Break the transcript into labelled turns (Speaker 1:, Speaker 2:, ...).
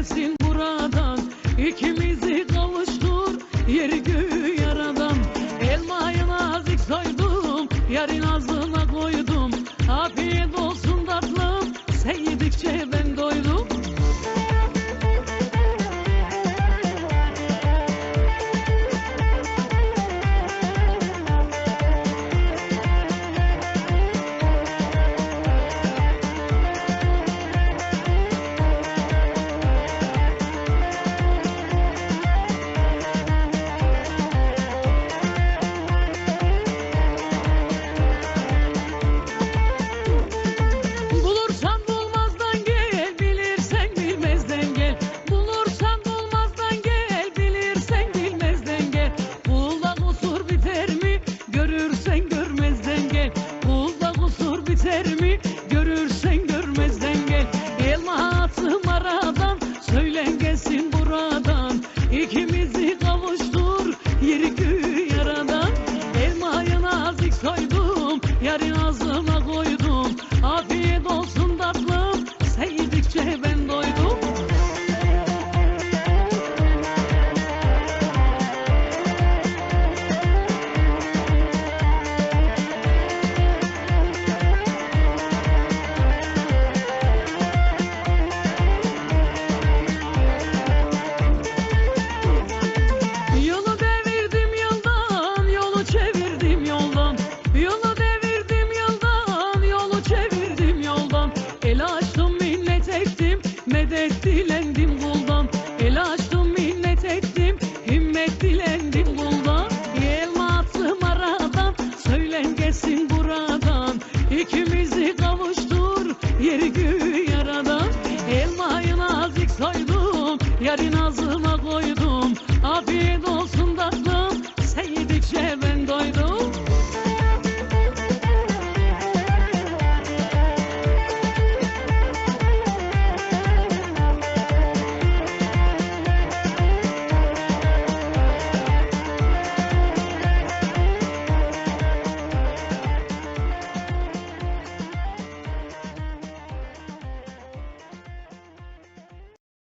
Speaker 1: gitmesin buradan. İkimizi kavuştur yeri göğü yaradan. Elmayı nazik soydum yarın ağzına Yarın ağzıma koydum. Afiyet olsun da dilendim kuldan El açtım minnet ettim. Himmet dilendim kuldan Yelmatlı maradan söylen gelsin buradan İkimizi kavuştur yeri göğü yaradan. Elmayı nazik soydum yarın ağzıma koydum. Afiyet olsun tatlım